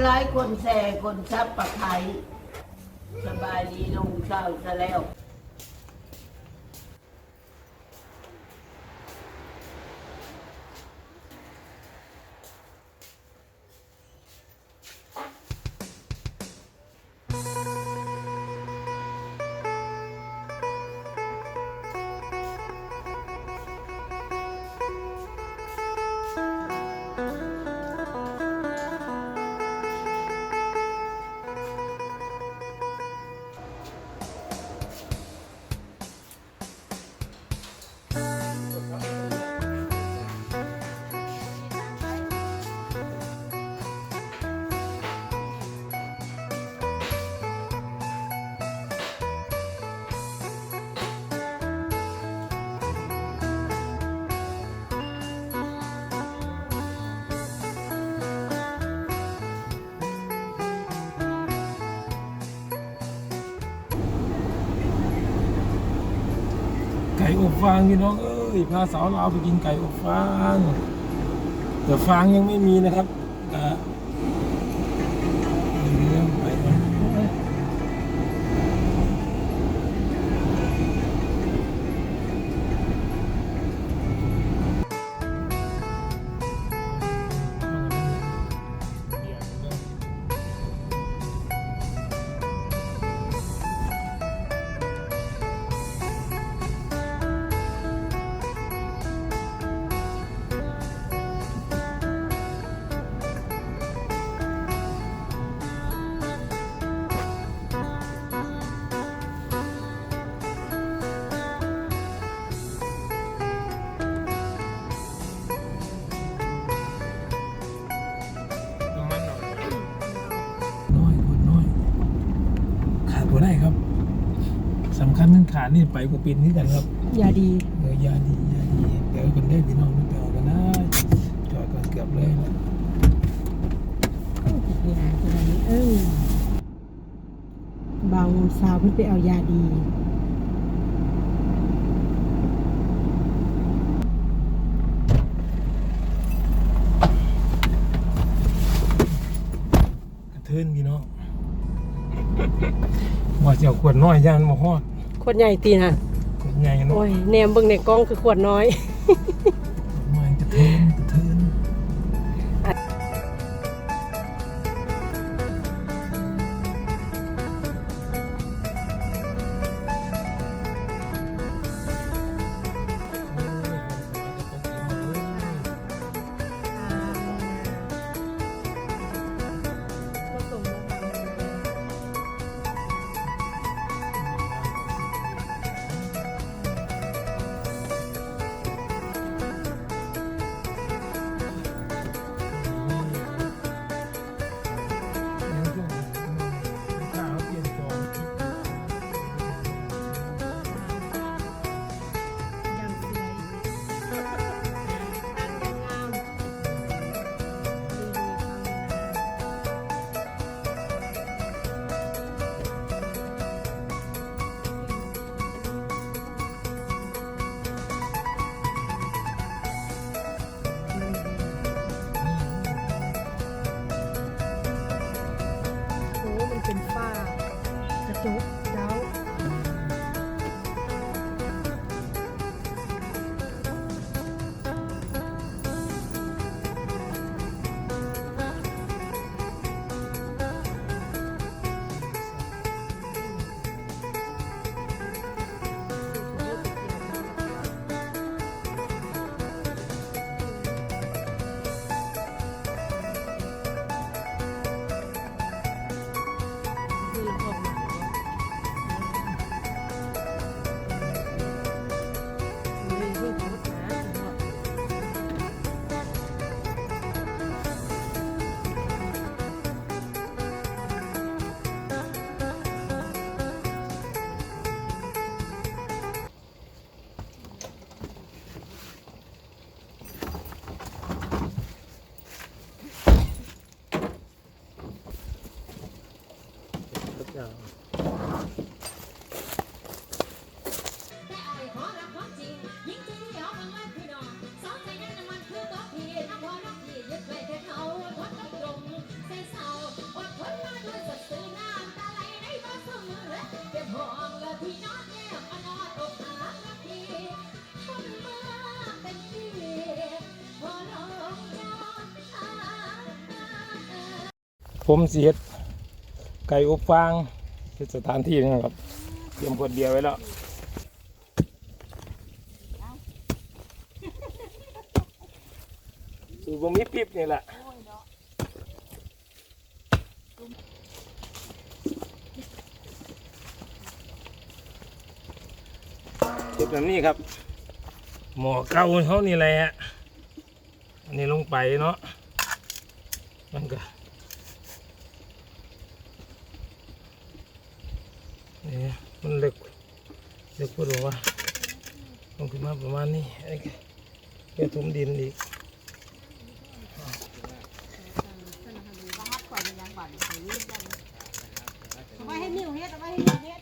คนร้ายคนแส่คนซับปะไครสบายดีลงเศร้าซะแล้ว อบฟางพี่น้องเอ้ยพาสาวเราวไปกินไก่อบฟางแต่ฟางยังไม่มีนะครับ นึงขาดนี่ไปกูปินนี่กันครับอย่าดีเออยาดียาดีเดี๋ยวคนได้พี่น้องไม่ไปเอากันนะจอดก่อนเกือบเลยนะยาตัวนี้เออเบาสาวเพิ่นไปเอายาดีกระเทินพี่น้องว่าจะเอาขวดน้อยย่านมาฮอด ขวดใหญ่ตีน่ะขวดใหญ่เนาะโอ้ยแนมเบิ่งในกล้องคือขวดน้อย ผมเสิเฮ็ดไก่อบฟางเฮ็ดสถานที่นะครับ เตรียมขวดเบียร์ไว้แล้วสูบมีปิ๊บนี่แหละเก็บแบบนี้ครับ หมอเก่าเขานี่แหละอันนี้ลงไปเนาะมันก็นี่มันเล็กเล็กพูดว่าลงขึ้นมาประมาณนี้ไอ้ แค่ทุ่มดินอีกเอาไว้ให้นิ้วเฮ็ดเอาไว้ให้นิ้วเฮ็ด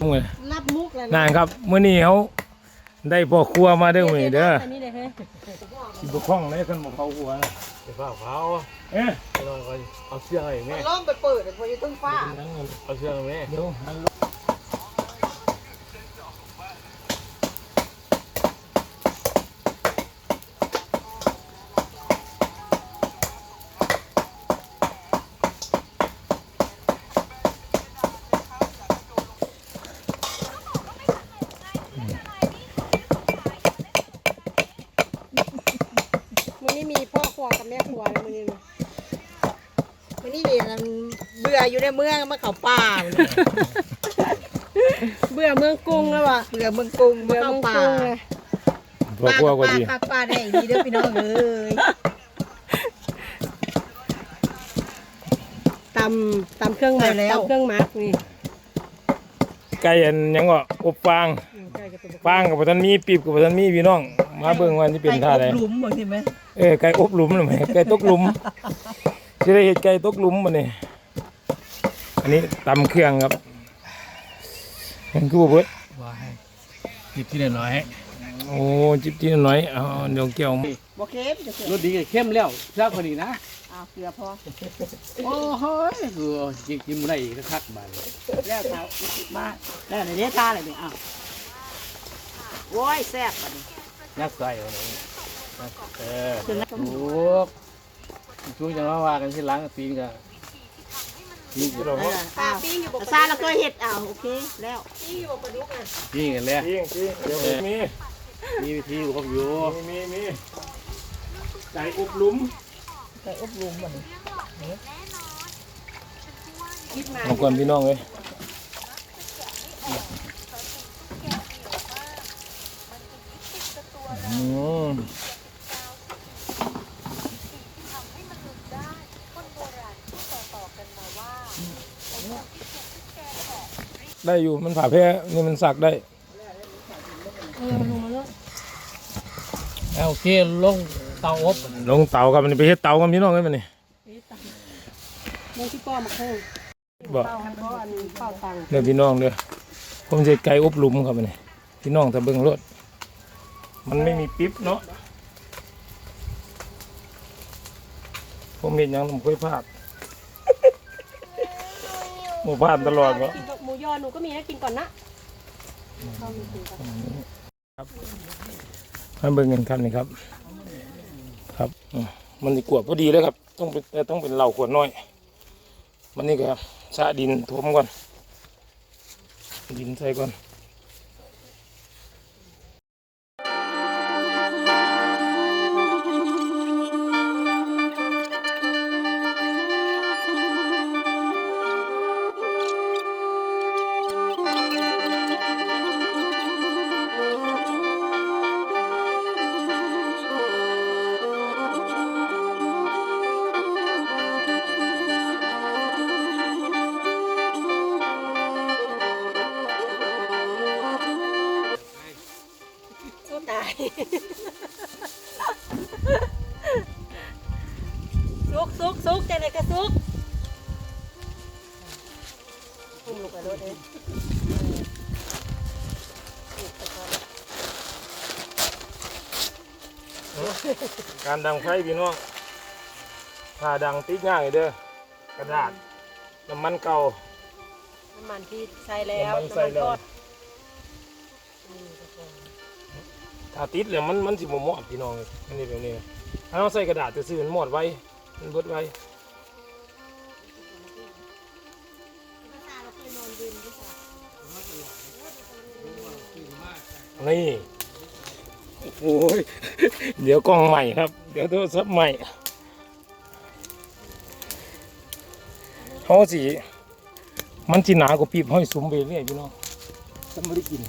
ลงไปรับมุกแล้วนั่นครับเมื่อนี้เขา ได้พ่อครัวมาเด้อมื้อนี้เด้ออันนี้เลยเฮ้ยสิบ่คล้องเลยคันบ่เขาครัวนะไปฟ้าเผาเอ๊ะไปลองก่อนเอาเสื้อให้แม่ล้อมไปเปิดเลยพอจะต้องฟ้านั่งกันเอาเสื้อให้แม่เดี๋ยวหัน เนี่ยมันเบื่ออยู่ในเมืองมาเขาป่าเนี่ยเบื่อเมืองกรุงแล้วว่ะเบื่อเมืองกรุงมาเบื่อเข้าเมืองป่ากรุงเลยพ่อครัวก็ดีป้าป้าได้ดีเด้อพี่น้องเอ้ยตำตำเครื่องหมักตำเครื่องหมักนี่ไก่อันหยังก็อบฟางอืมใกล้กับตัวฟางกับบ่ทันมีปีบกับบ่ทันมีพี่น้อง มาเบิ่งว่าสิเป็นท่าใดหลุมบ่ใช่ไหมเออไก่อบหลุมหรือไม่ไก่ตกหลุม สิได้เห็ดไก่ตกหลุมมาเนี่ยอันนี้ตำเครื่องครับมันคือบ่เบิดว่าให้หยิบที่น้อยโอ้จิบทีหน่อยเอาเดี๋ยวเกี่ยวบ่เค็มจะเค็มรสดีก็เข้มแล้วเสื้อคนนี้นะอ้าวเกลือพอโอ้โหคือกินกินบ่ได้อีกคักบาดแล้วเท้ามาแล้วในเนี้ยตาเลยเนี่ยอ้าวโว้ยแซ่บอันนี้ยัดใส่เอาเลยเออถึงแล้วถูก ช่วยจะมาว่ากันที่หล้างปีนก็นี่เราเอออ้าวซาเราเคยเห็ดอ้าวโอเคแล้วนี่กันแล้วจริงจริงเดี๋ยวมีมีวิธีครบอยู่มีมีมีไก่อบหลุมไก่อบรมมันเอาก่อนพี่น้องเลย ได้อยู่มันผ่าแพ้นี่มันสักได้เอาโอเคลงเตาอบลงเตาครับมันไปเฮ็ดเตากันพี่น้องเลยมันนี่มงที่ป้อมาโค้งบอกเป้าเพราะอันเป้าตังค์เด้อพี่น้องเด้อผมจะไก่อบหลุมครับมันนี่พี่น้องถ้าเบิ่งรถมันไม่มีปิ๊บเนาะผมเห็นหยังผมเคยพลาดหมู่พลาดตลอดวะ กินหมูยอหนูก็มีให้กินก่อนนะมาเบิ่งกันครับนี่ครับ ครับอืมมันนี่กวดพอดีเลยครับ ต้องเป็นแต่ต้องเป็นเหล่าขวดน้อย มันนี่ครับชะดินทมก่อน ดินใส่ก่อน การดังไฟพี่น้องถ้าดังติดง่ายเด้อกระดาษน้ำมันเก่าน้ำมันที่ใส่แล้วน้ำมันใส่แล้วทอดถ้าติดแล้วมันมันสิบ่หมอดพี่น้องอันนี้แบบนี้ถ้าเราใส่กระดาษจะซื้อมันหมอดไว้มันเบิดไว้นี่ โอ้ย เดี๋ยวกล้องใหม่ครับ เดี๋ยวโทรศัพท์ใหม่เขาสิ มันสิหนากว่าปีบห้อยซุ้มไปเรื่อยพี่น้องฉันไม่ได้กิน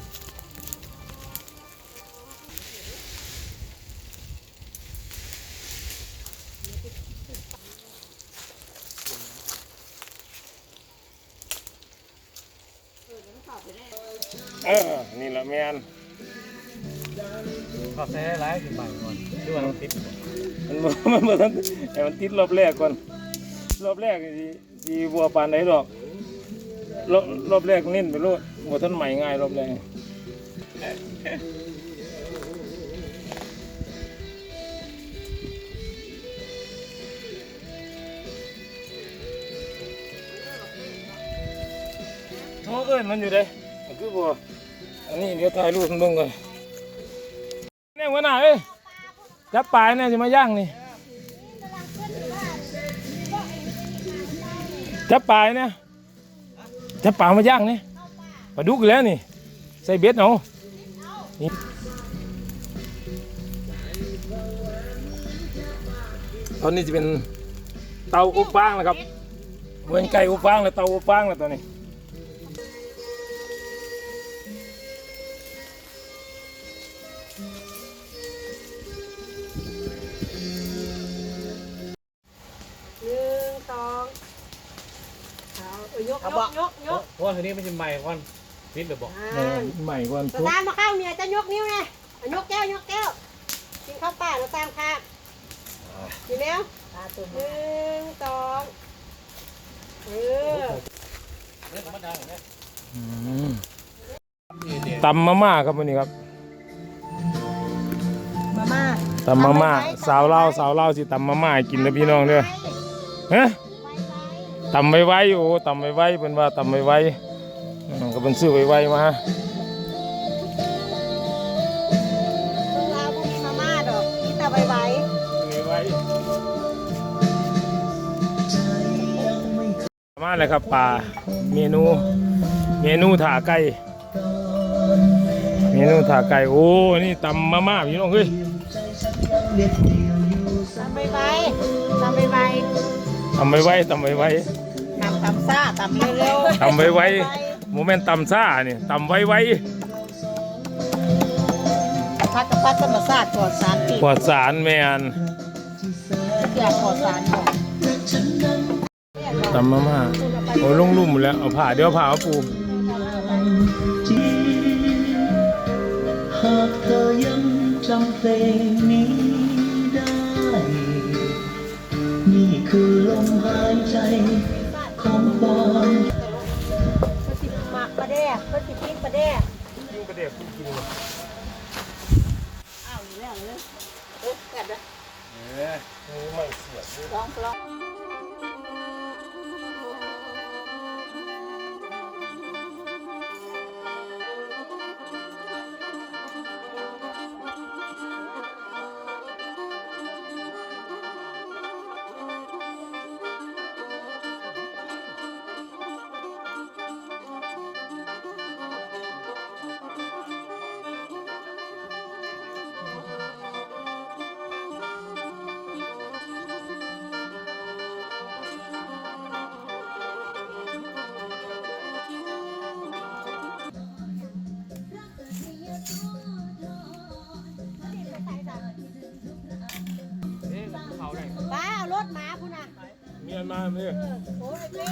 เออ นี่แหละแมน ขอบใจหลายๆสิบใบก่อนดูว่ามันติดมันบ่มันบ่ทันให้มันติดรอบแรกก่อน รอบแรกสิสิบัวปานใดดอกรอบรอบแรกเน้นไปโลดบ่ทันใหม่ง่ายรอบแรกโทรเอิ้นมันอยู่เด้คือบ่อันนี้เดี๋ยวถ่ายรูปมันเบิ่งก่อน แน่หัวหน้าเอ้ยจับปลายเนี่ยสิมาย่างนี่จับปลาเนี่ยจับปลามาย่างนี่ปลาดุกอีกแล้วนี่ ใส่เบ็ดเอานี่ตอนนี้จะเป็นเตาอบฟางนะครับเหมือนไก่อบฟางเลยเตาอบฟางเลยตอนนี้ เอ้ยยกยกยกยกเพราะว่าทีนี้มันจะใหม่ก่อนติดหรือบอกอ่าใหม่กว่าสตาร์ทมาข้างเมียจะยกนิ้วไงอะยกแก้วยกแก้วกินข้าวเปล่าแล้วตามค่ะกินแล้วหนึ่งสองเออตำมาม่าครับวันนี้ครับมาม่าตำมาม่าสาวเล่าวสาวเล่าวสิตำมาม่าให้กินนะพี่น้องเด้อฮะ ตำไว้ไว้โอ้ตำไว้ไว้เป็นว่าตำไว้ไว้อืมก็เป็นซื้อไว้ไว้มาฮะเราพวกนี้มาม่าดอกนี่ตาใบใบไว้มาเลยครับปลาเมนู เมนูถาไก่เมนูถาไก่โอ้นี่ตำมาม่าพี่น้องเฮ้ยตาใบใบตาใบใบตำไว้ไว้ตำไว้ไว้ ตำตำซ่าตำเร็วตำไว้ไว้โมเมนต์ตำซ่านี่ตำไว้ไว้พัดกับพัดธรรมชาติปลอดสารพิษปลอดสารแมนทุกอย่างปลอดสารหมดตำมาม่าโอ้ลงลุ่มหมดแล้วเอาผ่าเดี๋ยวเอาผ่าเอาปูหากเธอยังจำเพลงนี้ สิปิ้งปลาแดกกินกระเดียกกินกินอ้าวอยู่แล้วเลยเอ๊ะแบบนะไม่เสียบลองลอง เมียนมาเมียโอ้ยเป้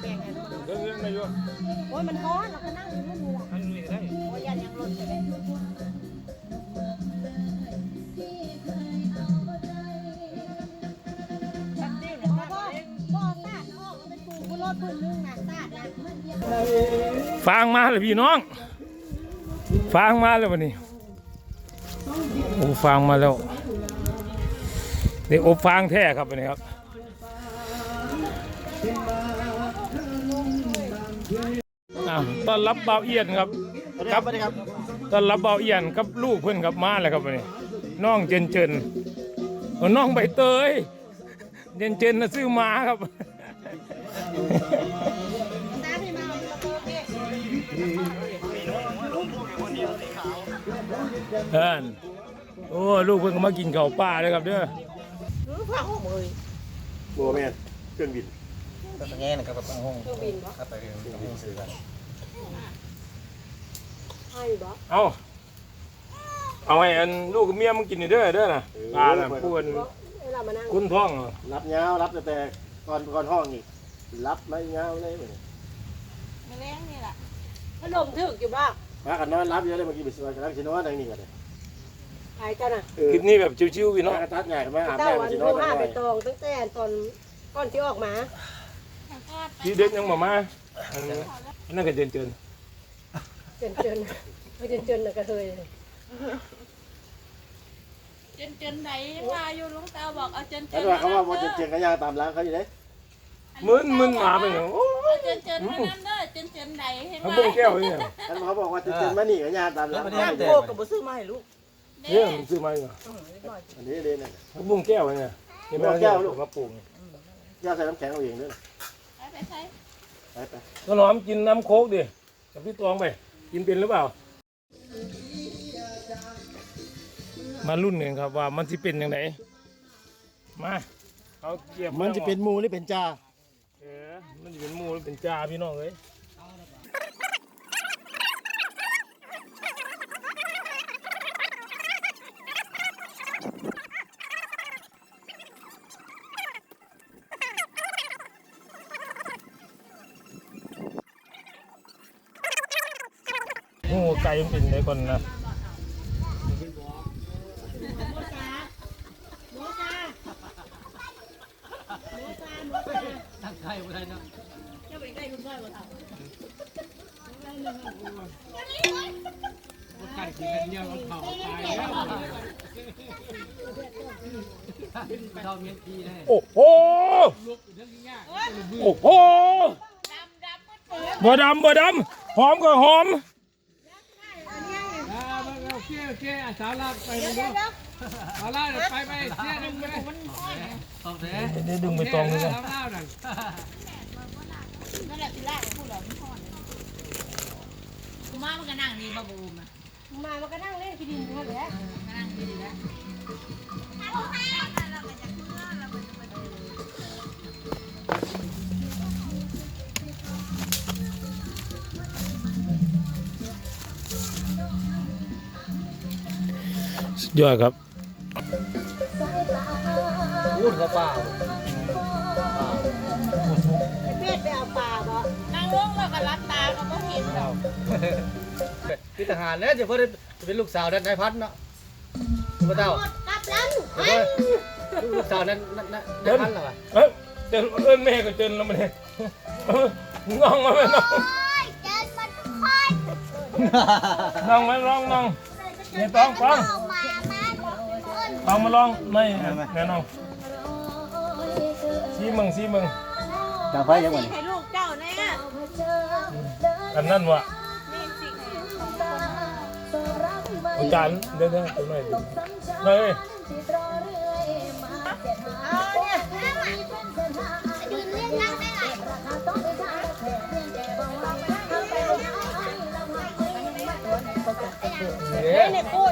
แบ่งกันเรื่องเรื่องอะไรอยู่โอ้ยมันร้อนเราก็นั่งอยู่นู่นน่ะอันนี้ได้โอ้ยยันยังรถไปเลยแล้วก็บ่อสาดออกมันเป็นปูกุรถพื้นนึงน่ะสาดน่ะฟางมาเลยพี่น้องฟางมาแล้ววันนี้โอ้ฟางมาแล้ว นี่อบฟางแท้ครับวันนี้ครับอะต้อนรับบ่าวเอียนครับครับตอนรับเบาเอียนกับลูกเพื่อนกับมาแล้วครับวันนี้น้องเจนเจนเออน้องใบเตยเจนเจนนะซื้อมาครับน้ำพี่มาเอาระเบิดเนี่ยเอินโอ้ลูกเพิ่งก็มากินข้าวป้าเลยครับเด้อ หือผ้าห่มเลยโบแมนเครื่องบินเครื่องบินบ่ให้บ่เอาเอาให้อันลูกกับเมียมึงกินนี่เด้อเด้อน่ะปลาน่ะพูนเวลามานั่งคุ้นท้องเหรอรับเงาวรับแต่แต่ก่อนก่อนห้องอีกรับไม่เงาวเลยเหมือนขนมถึกอยู่บ้างมากันนอนรับเยอะเลยเมื่อกี้ไปสวดกันนั่งชินอนนั่งนี่กันเลย ไอ้เจ้าน่ะเออคลิปนี้แบบชิวๆพี่น้อเนาะงกระตัดใหญ่มาอาบเจ้าน้ำวักันนชินโทอรนหาหน่ไปอยตองตั้งแต่ตอนก่อนที่ออกมาที่เด็ดยังมามาอันนั้นอันนั่นก็เจนเจนเจนเจนไม่เจนเจนน่ะกระเทยจนจนไหนว่าอยู่ลุงตาบอกเอาจนจแล้วนว่าเขาว่าว่าจะเจียงกันยางตามร้านเขาอยู่เลยมึนมึนหมาไปเนี่ยโอ้เอาจนจนเท่านั้นเด้อจนจนไหนเห็นเขาไหมบุ้งแก้วเนี่ยแล้วเขาบอกว่าจะเจียงมาหนีกันยางตามร้านเขาอยู่เลย เนี่ยมันซื้อมาเหรออันนี้เลยเนี่ยเขาบุ้งแก้วเนี่ยนี่มันบุ้งแก้วลูกมาปลูกย่าใส่น้ำแข็งเอาเองด้วยไปไปใช้ไปไปก็น้อมกินน้ำโค้กดิกับพี่ตองไป กินเป็นหรือเปล่า มารุ่นหนึ่งครับว่ามันจะเป็นยังไงมาเอาเกียบมันจะเป็นมูหรือเป็นจ่าเออมันจะเป็นหมูหรือเป็นจ่าพี่น้องเอ้ยห มูไก่มันเป็นได้ก่อนนะตั้งใจบ่ได้เนาะบ่กัดกินกันเดียวมันเผาตายแล้วเท่าเมียนทีเลยโอ้โหลุกเรื่องยากโอ้โหดำดำมืดบ่ดำบ่ดำหอมก็หอม อ่าโอเคโอเคอะ สาวลากไปดูสาวลากไปไปเสียหนึงไปต้องเสียเดี๋ยวดึงไปตองนึงสาก่อนวลากนั่นนั่นแหละที่แรกพูดแล้วมันห่อนกูมามันก็นั่งนี่บ่บูมอะมามันก็นั่งเล่นกินดินนั่นแหละมานั่งดีแล้ว ยอดครับพูดกับป้าไอ้เป็ดไปเอาปลาบ่นั่งลงแล้วก็รับตาก็บ่เห็นหรอกพี่ทหารเนี่ยจะเพิ่นเป็นลูกสาวนั้นนายพัฒน์เนาะพระเจ้ากับลันลูกสาวนั้นนายพัฒน์เหรอเอ้ยเจนเอิ้นแม่ก็เจนแล้วมันเนี่ยน้องมาไหมน้องน้องมาลองน้องนี่ต้องต้อง ต้องมาลองไม่แน่น้องซีมึงซีมึงจังไฟยังไงให้ลูกเจ้าแน่อันนั้นวะนี่สิอาจารย์เดี๋ยวเดี๋ยวตัวหน่อยดูหน่อยเอาเนี่ยเอ๊ะเล่นในกู้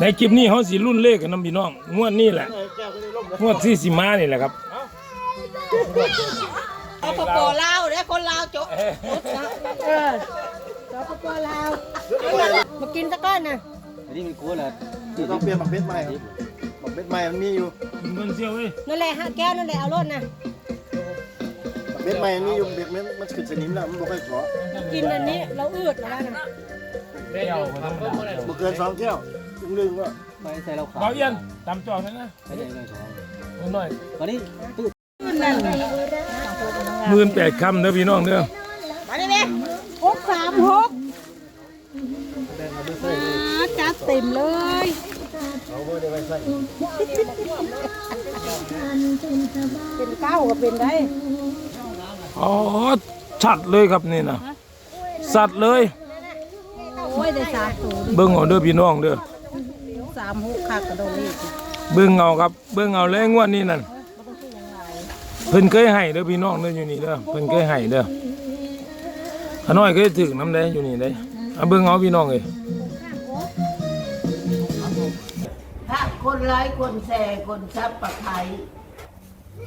ในคลิปนี้เขาสิรุ่นเลขกันน้ำพี่น้องงวดนี้แหละแก้วก็ได้ล่มเลยงวดที่สิมานี่แหละครับเอาปโปลาวเด้อคนลาวโจ๊ะเออเอาปโปลาวมากินสักก้อนน่ะอันนี้มันกลัวแหละต้องเปลี่ยนหมักเบ็ดใหม่ครับหมักเบ็ดใหม่มันมีอยู่กินเงินเซียวเว้ยนั่นแหละฮะแก้วนั่นแหละเอารถน่ะหมักเบ็ดใหม่มันมีอยู่เบ็ดมันมันขึ้นสนิมแล้วมันบ่ค่อยขอกินอันนี้เราอืดแล้วนะเที่ยวมาธรรมดาบ่เกินสองแก้ว ลึงๆว่าไปใส่เราขาเบาเอียนตามจอนะนะไปใส่เราขาเอาหน่อยวันนี้ตู้หมื่นแปดคำเด้อพี่น้องเด้อมาดิเด้หกสามหกจัดเต็มเลยเอาบ่ได้ไว้ใส่เป็นเก้าก็เป็นได้อ๋อชัดเลยครับนี่นะสัตว์เลยโอ้ยได้สามตัวเบิ่งเอาเด้อพี่น้องเด้อสามหกคักกระโดดนี่เบิ่งเอาครับ เบิ่งเอาเลยงวดนี้นั่นเพิ่นเคยให้เด้อพี่น้องเด้ออยู่นี่เด้อเพิ่นเคยให้เด้อขาน้อยเคยถึงน้ำได้อยู่นี่ได้เอาเบิ่งเอาพี่น้องเอ้ยถ้าคนร้ายคนแส่คนซับปะไคร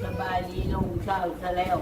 สบายดีลงเช้าซะแล้ว